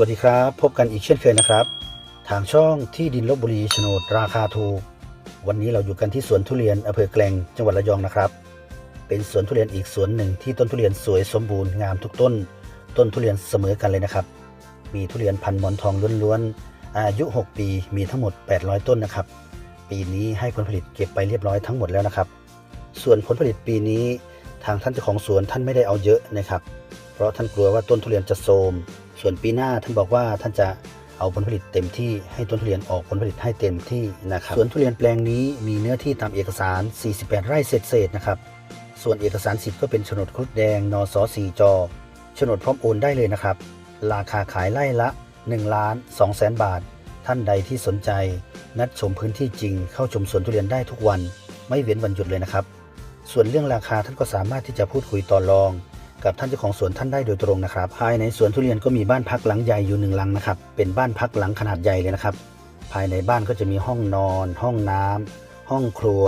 วัสดีครับ พบกันอีกเช่นเคยนะครับ ทางช่องที่ดินลบบุรีโฉนดราคาถูก วันนี้เราอยู่กันที่สวนทุเรียนอำเภอแกลงจังหวัดระยองนะครับ เป็นสวนทุเรียนอีกสวนหนึ่งที่ต้นทุเรียนสวยสมบูรณ์งามทุกต้น ต้นทุเรียนเสมอกันเลยนะครับ มีทุเรียนพันหมอนทองล้วนๆ อายุ 6 ปีมีทั้งหมด 800 ต้นนะครับ ปีนี้ให้ผลผลิตเก็บไปเรียบร้อยทั้งหมดแล้วนะครับ ส่วนผลผลิตปีนี้ทางท่านเจ้าของสวนท่านไม่ได้เอาเยอะนะครับ เพราะท่านกลัวว่าต้นทุเรียนจะโทรม ส่วนปีหน้าท่านบอกว่าท่านจะเอาผลผลิตเต็มที่ให้ต้นทุเรียนออกผลผลิตให้เต็มที่นะครับสวนทุเรียนแปลงนี้มีเนื้อที่ตามเอกสาร 48 ไร่เศษๆนะครับ ส่วนเอกสารสิทธิ์ก็เป็นโฉนดครุฑแดงนส4จอโฉนดพร้อมโอนได้เลยนะครับ ราคาขายไร่ละ1ล้าน2แสนบาท ท่านใดที่สนใจ นัดชมพื้นที่จริง เข้าชมสวนทุเรียนได้ทุกวัน ไม่เว้นวันหยุดเลยนะครับ ส่วนเรื่องราคาท่านก็สามารถที่จะพูดคุยต่อรอง กับท่านเจ้าของสวนท่านได้โดยตรงนะครับ ภายในสวนทุเรียนก็มีบ้านพักหลังใหญ่อยู่หนึ่งหลังนะครับ เป็นบ้านพักหลังขนาดใหญ่เลยนะครับ ภายในบ้านก็จะมีห้องนอน ห้องน้ำห้องครัว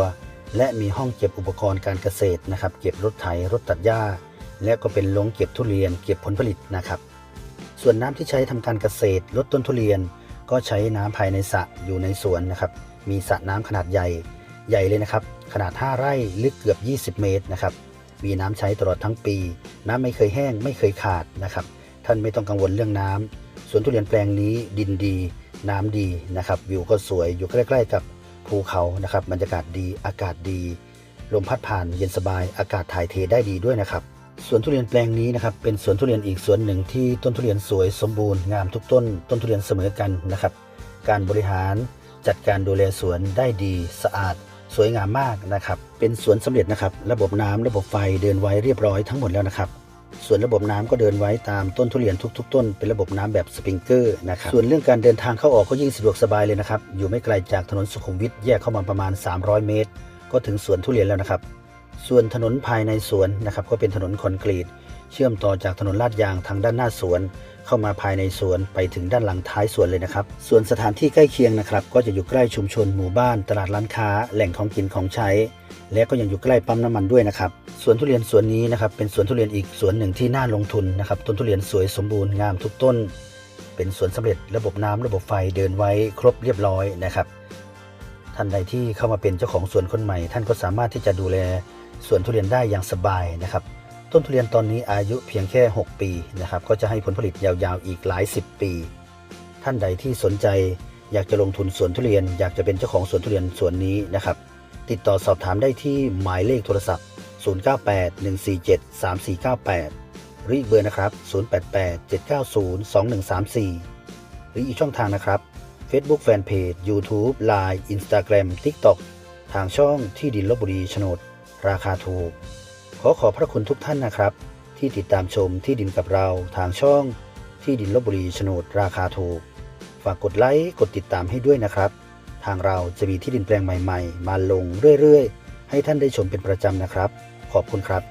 และมีห้องเก็บอุปกรณ์การเกษตรนะครับ เก็บรถไถรถตัดหญ้า และก็เป็นโรงเก็บทุเรียน เก็บผลผลิตนะครับ ส่วนน้ำที่ใช้ทำการเกษตรลดต้นทุเรียน ก็ใช้น้ำภายในสระอยู่ในสวนนะครับ มีสระน้ำขนาดใหญ่ ใหญ่เลยนะครับ ขนาด 5 ไร่ลึกเกือบ 20 เมตรนะครับ มีน้ำใช้ตลอดทั้งปี น้ำไม่เคยแห้งไม่เคยขาดนะครับ ท่านไม่ต้องกังวลเรื่องน้ำสวนทุเรียนแปลงนี้ดินดี น้ำดีนะครับ วิวก็สวยอยู่ใกล้ๆกับภูเขานะครับบรรยากาศดีอากาศดี ลมพัดผ่านเย็นสบายอากาศถ่ายเทได้ดีด้วยนะครับสวนทุเรียนแปลงนี้นะครับเป็นสวนทุเรียนอีกสวนหนึ่งที่ต้นทุเรียนสวยสมบูรณ์งามทุกต้น ต้นทุเรียนเสมอกันนะครับ การบริหารจัดการดูแลสวนได้ดีสะอาด สวยงามมากนะครับ เป็นสวนสำเร็จนะครับ ระบบน้ำระบบไฟเดินไว้เรียบร้อยทั้งหมดแล้วนะครับ ส่วนระบบน้ำก็เดินไว้ตามต้นทุเรียนทุก ๆ ต้นเป็นระบบน้ำแบบสปริงเกอร์นะครับส่วนเรื่องการเดินทางเข้าออกก็ยิ่งสะดวกสบายเลยนะครับ อยู่ไม่ไกลจากถนนสุขุมวิทแยกเข้ามาประมาณ 300 เมตร ก็ถึงสวนทุเรียนแล้วนะครับ ส่วนถนนภายในสวนนะครับก็เป็นถนนคอนกรีต เชื่อมต่อจากถนนลาดยางทางด้านหน้าสวน เข้ามาภายในสวนไปถึงด้านหลังท้ายสวนเลยนะครับ ส่วนสถานที่ใกล้เคียงนะครับ ก็จะอยู่ใกล้ชุมชนหมู่บ้าน ตลาดร้านค้า แหล่งของกินของใช้ และก็ยังอยู่ใกล้ปั๊มน้ำมันด้วยนะครับสวนทุเรียนสวนนี้นะครับเป็นสวนทุเรียนอีกสวนหนึ่งที่น่าลงทุนนะครับต้นทุเรียนสวยสมบูรณ์งามทุกต้น เป็นสวนสำเร็จระบบน้ำระบบไฟเดินไว้ครบเรียบร้อยนะครับท่านใดที่เข้ามาเป็นเจ้าของสวนคนใหม่ ท่านก็สามารถที่จะดูแลสวนทุเรียนได้อย่างสบายนะครับ ต้นทุเรียนตอนนี้อายุเพียงแค่ 6 ปีนะครับก็จะให้ผลผลิตยาวๆอีกหลาย 10 ปี ท่านใดที่สนใจอยากจะลงทุนสวนทุเรียน อยากจะเป็นเจ้าของสวนทุเรียนสวนนี้นะครับ ติดต่อสอบถามได้ที่หมายเลขโทรศัพท์ 0981473498 หรืออีกเบอร์นะครับ 0887902134 หรืออีกช่องทางนะครับ Facebook Fanpage YouTube Line Instagram TikTok ทางช่องที่ดินลบบุรีโฉนด ราคาถูก ขอขอบพระคุณทุกท่านนะครับ ที่ติดตามชมที่ดินกับเราทางช่องที่ดินลบบุรีโฉนดราคาถูก ฝากกดไลค์กดติดตามให้ด้วยนะครับ ทางเราจะมีที่ดินแปลงใหม่ ๆ มาลงเรื่อยๆ ให้ท่านได้ชมเป็นประจำนะครับ ขอบคุณครับ